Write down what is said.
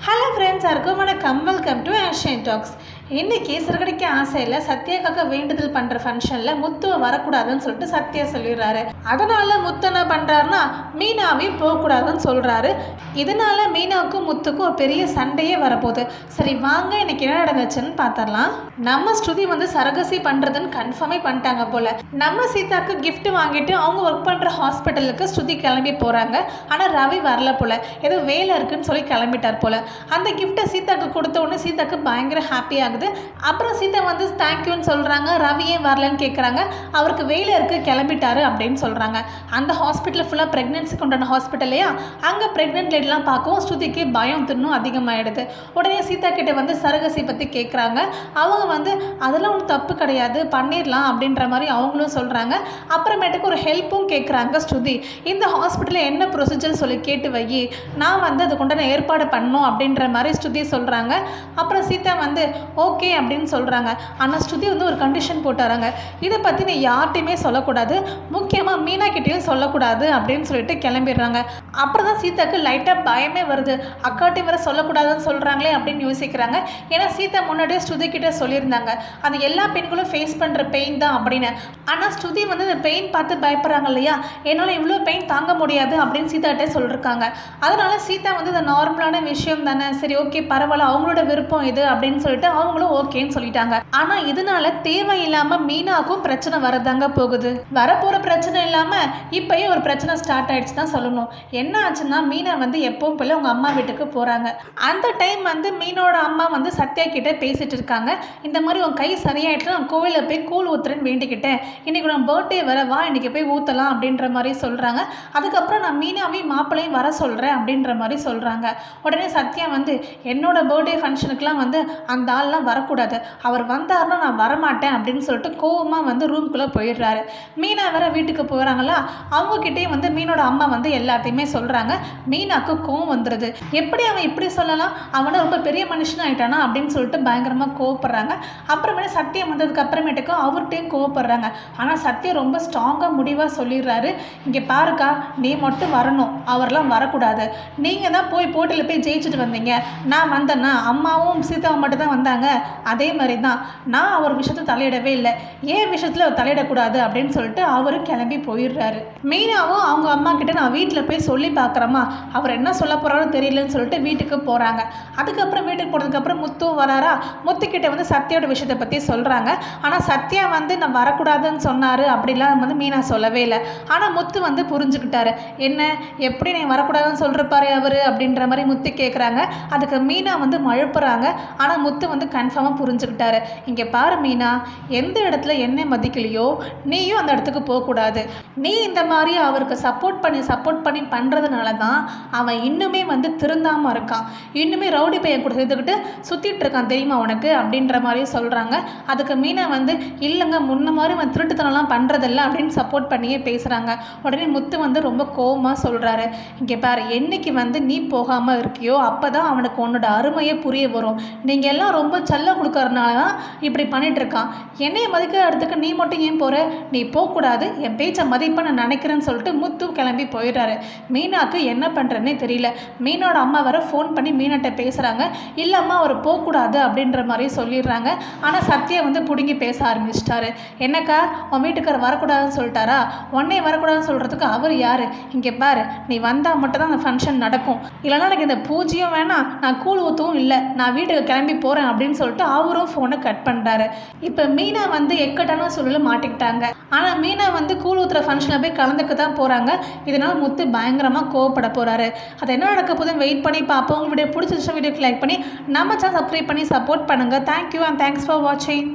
Hello friends இருக்கும் வணக்கம் welcome to ஆஷியன் tax இன்றைக்கி சிறுகடிக்க ஆசையில் சத்யாக்காக வேண்டுதல் பண்ணுற ஃபங்க்ஷனில் முத்துவை வரக்கூடாதுன்னு சொல்லிட்டு சத்யா சொல்லிடுறாரு. அதனால் முத்து என்ன பண்ணுறாருன்னா மீனாவையும் போகக்கூடாதுன்னு சொல்கிறாரு இதனால் மீனாவுக்கும் முத்துக்கும் ஒரு பெரிய சண்டையே வரப்போகுது. சரி வாங்க இன்னைக்கு என்ன நடந்துச்சுன்னு பார்த்துடலாம். நம்ம ஸ்ருதி வந்து சரகசி பண்ணுறதுன்னு கன்ஃபார்மே பண்ணிட்டாங்க போல். நம்ம சீதாக்கு கிஃப்ட் வாங்கிட்டு அவங்க ஒர்க் பண்ணுற ஹாஸ்பிட்டலுக்கு ஸ்ருதி கிளம்பி போகிறாங்க ஆனால் ரவி வரல போல். ஏதோ வேலை இருக்குன்னு சொல்லி கிளம்பிட்டார் போல். அந்த கிஃப்ட்டை சீதாக்கு கொடுத்த உடனே சீதாக்கு பயங்கர ஹாப்பி ஆகுது. அப்புறம் சீதா வந்து தேங்க்யூன்னு சொல்கிறாங்க ரவி ஏன் வரலன்னு கேட்குறாங்க அவருக்கு வேலை இருக்குது கிளம்பிட்டாரு அப்படின்னு சொல்கிறாங்க அந்த ஹாஸ்பிட்டல் ஃபுல்லாக ப்ரெக்னென்சிக்கு உண்டான ஹாஸ்பிட்டல்லையா அங்கே ப்ரெக்னென்ட் லேடிலாம் பார்க்கவும் ஸ்ருதிக்கு பயம் இன்னும் அதிகமாகிடுது உடனே சீதா கிட்டே வந்து சரகசி பற்றி கேட்குறாங்க அவங்க வந்து அதெல்லாம் ஒன்றும் தப்பு கிடையாது. பண்ணிடலாம் அப்படின்ற மாதிரி அவங்களும் சொல்கிறாங்க அப்புறமேட்டுக்கு ஒரு ஹெல்ப்பும் கேட்குறாங்க ஸ்ருதி. இந்த ஹாஸ்பிட்டலில் என்ன ப்ரொசீஜர் சொல்லி கேட்டு வை நான் வந்து அதுக்குண்டான ஏற்பாடு பண்ணணும் அப்படின்ற மாதிரி ஸ்ருதி சொல்கிறாங்க அப்புறம் சீதா வந்து ஓகே அப்படின்னு சொல்கிறாங்க ஆனால் ஸ்ருதி வந்து ஒரு கண்டிஷன் போட்டுறாங்க இதை பற்றி நீ யார்கிட்டையுமே சொல்லக்கூடாது. முக்கியமாக மீனாக்கிட்டேயும் சொல்லக்கூடாது அப்படின்னு சொல்லிட்டு கிளம்பிடுறாங்க. அப்புறம் தான் சீதாக்கு லைட்டாக பயமே வருது. அக்காட்டி வர சொல்லக்கூடாதுன்னு சொல்கிறாங்களே அப்படின்னு யோசிக்கிறாங்க. ஏன்னா சீதா முன்னாடியே ஸ்ருதி கிட்டே சொல்லியிருந்தாங்க. அந்த எல்லா பெண்களும் ஃபேஸ் பண்ணுற பெயின் தான் அப்படின்னு. ஆனால் ஸ்ருதி வந்து இந்த பெயின் பார்த்து பயப்படுறாங்க இல்லையா? என்னால் இவ்வளோ பெயின் தாங்க முடியாது அப்படின்னு சீதாட்டே சொல்லியிருக்காங்க அதனால சீதா வந்து இந்த நார்மலான விஷயம் தானே? சரி ஓகே ஓகே பரவாயில்ல அவங்களோட விருப்பம் இது அப்படின்னு சொல்லிட்டு அவங்களும் ஓகேன்னு சொல்லிட்டாங்க. ஆனால் இதனால தேவையில்லாமல் மீனாக்கும் பிரச்சனை வரதாங்க போகுது. வரப்போகிற பிரச்சனை இல்லாமல் இப்பயே ஒரு பிரச்சனை ஸ்டார்ட் ஆயிடுச்சு தான் சொல்லணும். என்ன ஆச்சுன்னா மீனா வந்து எப்பவும் போல அவங்க அம்மா வீட்டுக்கு போகிறாங்க அந்த டைம் வந்து மீனோட அம்மா வந்து சத்யா கிட்ட பேசிட்டு இருக்காங்க. இந்த மாதிரி உன் கை சரியாயிட்டு நான் கோவிலில் போய் கூழ் ஊத்துறேன்னு வேண்டிக்கிட்டேன். இன்னைக்கு நான் பர்த்டே வர வா இன்னைக்கு போய் ஊற்றலாம் அப்படின்ற மாதிரி சொல்கிறாங்க அதுக்கப்புறம் நான் மீனாவையும் மாப்பிள்ளையும் வர சொல்கிறேன் அப்படின்ற மாதிரி சொல்கிறாங்க உடனே சத்யா வந்து என்னோடய பர்த்டே ஃபங்க்ஷனுக்குலாம் வந்து அந்த ஆள்லாம் வரக்கூடாது. அவர் வந்தாருன்னா நான் வரமாட்டேன் அப்படின்னு சொல்லிட்டு கோவமாக வந்து ரூம்குள்ளே போயிடுறாரு. மீனா வேற வீட்டுக்கு போகிறாங்களா அவங்கக்கிட்டேயும் வந்து மீனோட அம்மா வந்து எல்லாத்தையுமே சொல்கிறாங்க மீனாக்கு கோவம் வந்துடுது எப்படி அவன் இப்படி சொல்லலாம்? அவனை ரொம்ப பெரிய மனுஷன் ஆயிட்டானா அப்படின்னு சொல்லிட்டு பயங்கரமாக கோவப்படுறாங்க. அப்புறமேட்டு சத்தியம் வந்ததுக்கு அப்புறமேட்டுக்கு அவர்கிட்டையும் கோவப்படுறாங்க. ஆனால் சத்தியம் ரொம்ப ஸ்ட்ராங்காக முடிவாக சொல்லிடுறாரு. இங்கே பாருக்கா நீ மட்டும் வரணும். அவர்லாம் வரக்கூடாது. நீங்கள் தான் போய் போட்டியில் போய் ஜெயிச்சுட்டு வந்தீங்க. நான் வந்தேன்னா அம்மாவும் சீதாவும் மட்டும் தான் வந்தாங்க. அதே மாதிரி தான் நான் அவர் விஷயத்தை தலையிடவே இல்லை. ஏன் விஷயத்தில் அவர் தலையிடக்கூடாது அப்படின்னு சொல்லிட்டு அவரும் கிளம்பி போயிடுறாரு. மீனாவும் அவங்க அம்மா கிட்ட நான் வீட்டில் போய் சொல்லி பார்க்குறேம்மா அவர் என்ன சொல்ல போகிறாரோ தெரியலன்னு சொல்லிட்டு வீட்டுக்கு போகிறாங்க அதுக்கப்புறம் வீட்டுக்கு போனதுக்கப்புறம் முத்துவும் வராரா? முத்துக்கிட்ட வந்து சத்யாவோட விஷயத்தை பற்றி சொல்கிறாங்க ஆனால் சத்யா வந்து நான் வரக்கூடாதுன்னு சொன்னார் அப்படிலாம் வந்து மீனா சொல்லவே இல்லை. ஆனால் முத்து வந்து புரிஞ்சுக்கிட்டாரு. என்ன? எப்படி நீ வரக்கூடாதுன்னு சொல்கிறப்பாரு அவர்? அப்படின்ற மாதிரி முத்து கேட்குறாங்க அதுக்கு மீனா வந்து மழுப்புறாங்க ஆனால் முத்து வந்து கன்ஃபார்மாக புரிஞ்சுக்கிட்டாரு. இங்கே பாரு மீனா எந்த இடத்துல என்ன மதிக்கலையோ நீயும் அந்த இடத்துக்கு போகக்கூடாது. நீ இந்த மாதிரி அவருக்கு சப்போர்ட் பண்ணி சப்போர்ட் பண்ணி பண்ணுறதுனால தான் அவன் இன்னுமே வந்து திருந்தாமல் இருக்கான். இன்னுமே ரவுடி பையன் கூட சேர்த்துக்கிட்டு சுற்றிட்டு இருக்கான் தெரியுமா உனக்கு? அப்படின்ற மாதிரி சொல்கிறாங்க அதுக்கு மீனா வந்து இல்லைங்க முன்ன மாதிரி அவன் திருட்டுத்தனம்லாம் பண்ணுறதில்ல அப்படின்னு சப்போர்ட் பண்ணியே பேசுகிறாங்க உடனே முத்து வந்து ரொம்ப கோவமாக சொல்கிறாரு இங்கே பாரு என்னைக்கு வந்து நீ போகாமல் இருக்கியோ அப்போ தான் அவனுக்கு உன்னோட அருமையே புரிய வரும். நீங்கள் எல்லாம் ரொம்ப செல்லம் கொடுக்கறதுனால தான் இப்படி பண்ணிட்டு இருக்கான் என்னைய மதிக்கிற இடத்துக்கு நீ மட்டும் ஏன் போகிற நீ போகக்கூடாது. என் பேச்சை மதிப்பை நான் நினைக்கிறேன்னு சொல்லிட்டு முத்து கிளம்பி போயிடுறாரு. மீனாக்கு என்ன பண்ணுறதுனே தெரியல. மீனோட அம்மா வர ஃபோன் பண்ணி மீனாட்ட பேசுகிறாங்க இல்லைம்மா அவர் போகக்கூடாது அப்படின்ற மாதிரி சொல்லிடுறாங்க. ஆனால் சத்யா வந்து பிடுங்கி பேச ஆரம்பிச்சிட்டாரு. என்னக்கா உன் வீட்டுக்காரர் வரக்கூடாதுன்னு சொல்லிட்டாரா? உன்னே வரக்கூடாதுன்னு சொல்கிறதுக்கு அவர் யார்? இங்கே பாரு நீ வந்தால் மட்டும் தான் அந்த ஃபங்க்ஷன் நடக்கும். இல்லைனா எனக்கு இந்த பூஜ்யம் வேணாம். நான் கூழ் ஊற்றவும் இல்லை. நான் வீட்டுக்கு கிளம்பி போகிறேன் அப்படின்னு சொல்லிட்டு அவரும் ஃபோனை கட் பண்ணுறாரு இப்போ மீனா வந்து எக்கட்டான சூழலில் மாட்டிக்கிட்டாங்க. ஆனால் மீனா வந்து கூழ் ஊற்றுற ஃபங்க்ஷனில் போய் கலந்துக்க தான் போகிறாங்க இதனால் முத்து பயங்கரமாக கோவப்பட போகிறாரு அது என்ன நடக்க போதும் வெயிட் பண்ணி பார்ப்போம். உங்களுடைய பிடிச்ச வீடியோக்கு லைக் பண்ணி நம்ம சேனல் சப்ஸ்கிரைப் பண்ணி சப்போர்ட் பண்ணுங்கள் thank you and thanks for வாட்சிங்